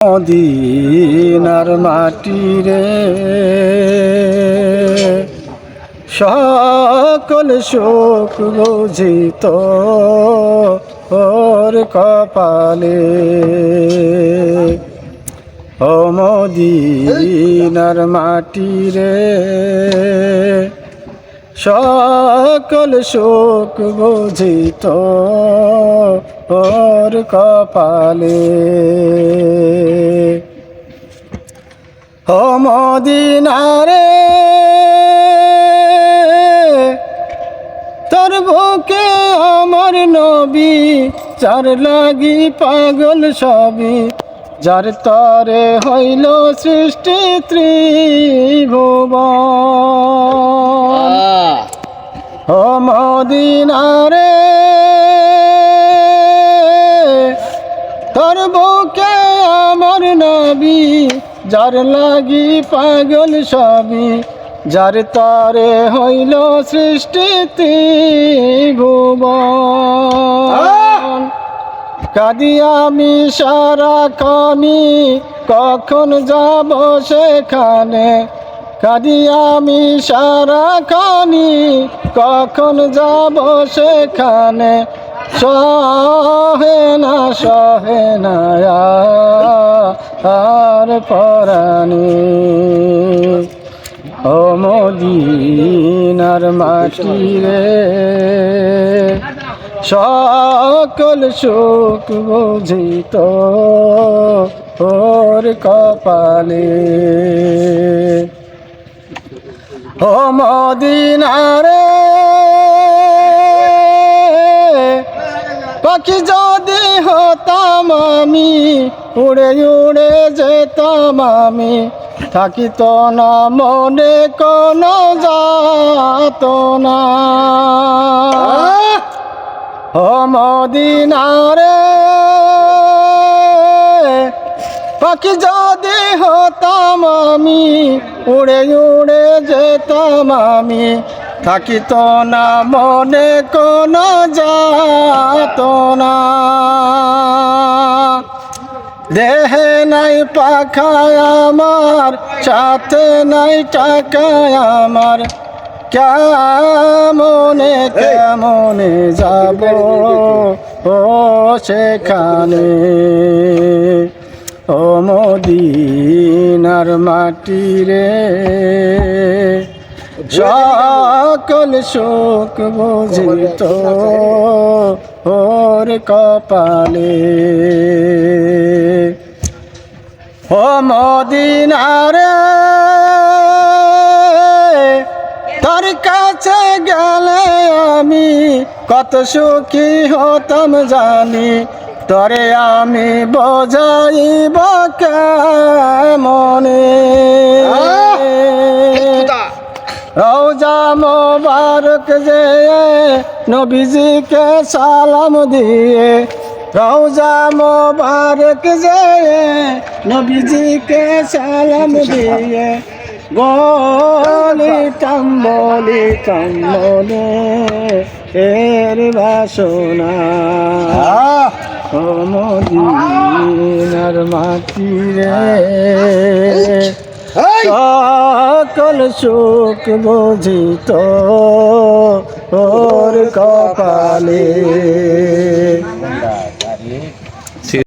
মদিনার মাটি রে। সকল শোক বুঝিত ওর কপালে। ও মদিনার মাটি রে। সকল শোক বুঝিত ওর কপালে ও মদিনারে তোর বুকে আমার নবী চার লাগি পাগল সবই যার তরে হইল সৃষ্টি ত্রিভুবন। ও মদিনারে যার লাগি পাগল সবই, যার তরে হইল সৃষ্টি ভুবন কাদি আমি সারা কনি কখন যাব সেখানে? কাদি আমি সারা কনি কখন যাব সেখানে? সহে না সহে না আর পরাণী। ও মদিনার মাটি রে সকল শোক বুঝিত ওর কপালে। ও মদিনারে পাখি যদি হতাম আমি, উড়ে উড়ে যেতাম আমি। থাকিত না মনে কোনো যাত না। ও মদিনারে পাখি যদি হতাম আমি, উড়ে উড়ে যেতাম আমি। থাকিত না মনে কোনো যাত না। দেহে নাই পাখায় আমার সাথে নাই টাকায় আমার। কেমনে কেমনে যাব ও সেখানে? ও মদিনার মাটি রে সকল শোক বুঝিত ওর কপালে। ও মদিনারে, তার কাছে গেলে আমি কত সুখী হতাম জানি, তরে আমি বোঝাইব মনে মোবারক যে নবীজিকে সালাম দিয়ে রওজা মোবারক যে নবীজিকে সালাম দিয়ে বলিতাম বলিতাম মনে এর বাসনা মদিনার মাটি রে সুখ বুঝিত ওর কপালে